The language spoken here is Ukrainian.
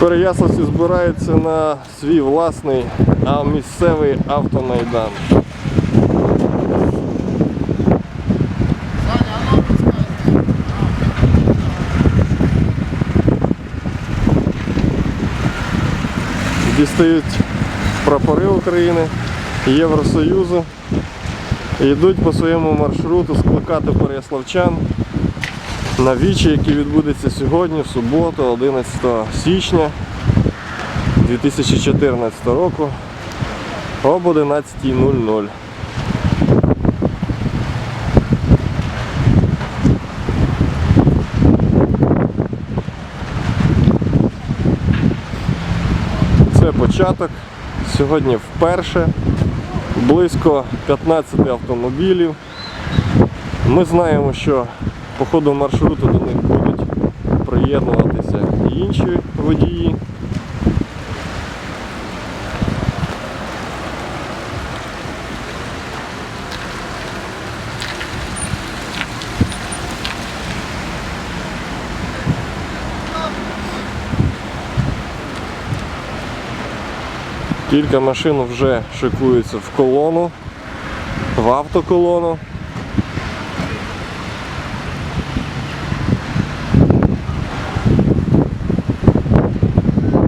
Переяславці збираються на свій власний а місцевий автомайдан. Дістають прапори України, Євросоюзу йдуть по своєму маршруту скликати переяславчан на вічі, який відбудеться сьогодні, в суботу, 11 січня 2014 року об 11.00. Це початок. Сьогодні вперше близько 15 автомобілів. Ми знаємо, що по ходу маршруту до них будуть приєднуватися і інші водії. Кілька машин вже шикуються в колону, в автоколону.